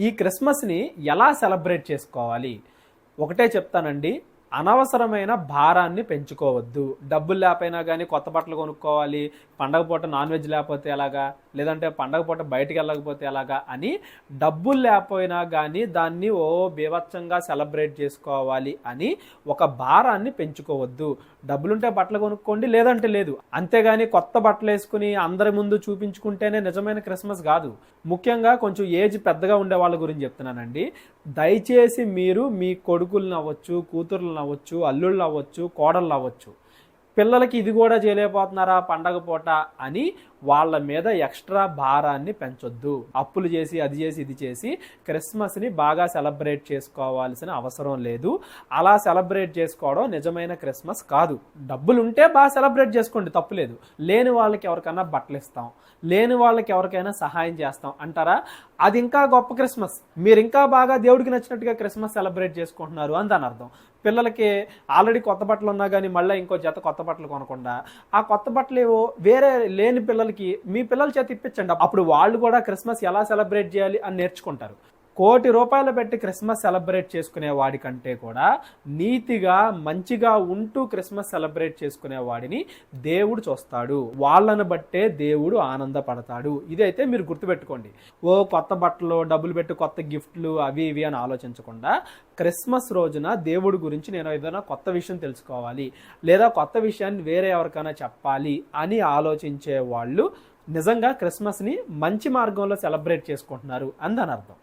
ఈ క్రిస్మస్ని ఎలా సెలబ్రేట్ చేసుకోవాలి? ఒకటే చెప్తానండి. అనవసరమైన భారాన్ని పెంచుకోవద్దు. డబ్బులు లేకపోయినా కానీ కొత్త బట్టలు కొనుక్కోవాలి. పండగ పూట నాన్ వెజ్ లేకపోతే ఎలాగా? లేదంటే పండగ పూట బయటికి వెళ్ళకపోతే ఎలాగా అని డబ్బులు లేకపోయినా కానీ దాన్ని ఓ బీభత్సంగా సెలబ్రేట్ చేసుకోవాలి అని ఒక భారాన్ని పెంచుకోవద్దు. డబ్బులుంటే బట్టలు కొనుక్కోండి లేదంటే లేదు. అంతేగాని కొత్త బట్టలు వేసుకుని అందరి ముందు చూపించుకుంటేనే నిజమైన క్రిస్మస్ కాదు. ముఖ్యంగా కొంచెం ఏజ్ పెద్దగా ఉండే వాళ్ళ గురించి చెప్తున్నానండి. దయచేసి మీరు మీ కొడుకులను అవ్వచ్చు కూతుర్లను అవ్వచ్చు అల్లుళ్ళు అవ్వచ్చు కోడళ్ళు అవ్వచ్చు పిల్లలకి ఇది కూడా చేయలేకపోతున్నారా? పండగ పూట అని వాళ్ళ మీద ఎక్స్ట్రా భారాన్ని పెంచొద్దు. అప్పులు చేసి అది చేసి ఇది చేసి క్రిస్మస్ని బాగా సెలబ్రేట్ చేసుకోవాల్సిన అవసరం లేదు. అలా సెలబ్రేట్ చేసుకోవడం నిజమైన క్రిస్మస్ కాదు. డబ్బులు ఉంటే బాగా సెలబ్రేట్ చేసుకోండి తప్పులేదు లేని వాళ్ళకి ఎవరికైనా బట్టలు ఇస్తాం. లేని వాళ్ళకి ఎవరికైనా సహాయం చేస్తాం. అంటారా? అది ఇంకా గొప్ప క్రిస్మస్. మీరు ఇంకా బాగా దేవుడికి నచ్చినట్టుగా క్రిస్మస్ సెలబ్రేట్ చేసుకుంటున్నారు అని దాని అర్థం. పిల్లలకి ఆల్రెడీ కొత్త బట్టలు ఉన్నా కానీ మళ్ళీ ఇంకో జత కొత్త బట్టలు కొనకుండా ఆ కొత్త బట్టలు ఏవో వేరే లేని పిల్లలకి మీ పిల్లల చేతి ఇప్పించండి. అప్పుడు వాళ్ళు కూడా క్రిస్మస్ ఎలా సెలబ్రేట్ చేయాలి అని నేర్చుకుంటారు. కోటి రూపాయలు పెట్టి క్రిస్మస్ సెలబ్రేట్ చేసుకునే వాడికంటే కూడా నీతిగా మంచిగా ఉంటూ క్రిస్మస్ సెలబ్రేట్ చేసుకునే వాడిని దేవుడు చూస్తాడు. వాళ్ళను బట్టే దేవుడు ఆనందపడతాడు. ఇదైతే మీరు గుర్తుపెట్టుకోండి. ఓ కొత్త బట్టలు డబ్బులు పెట్టి కొత్త గిఫ్ట్లు అవి ఇవి అని ఆలోచించకుండా క్రిస్మస్ రోజున దేవుడి గురించి నేను ఏదైనా కొత్త విషయం తెలుసుకోవాలి లేదా కొత్త విషయాన్ని వేరే ఎవరికైనా చెప్పాలి అని ఆలోచించే వాళ్ళు నిజంగా క్రిస్మస్ని మంచి మార్గంలో సెలబ్రేట్ చేసుకుంటున్నారు అని దాని అర్థం.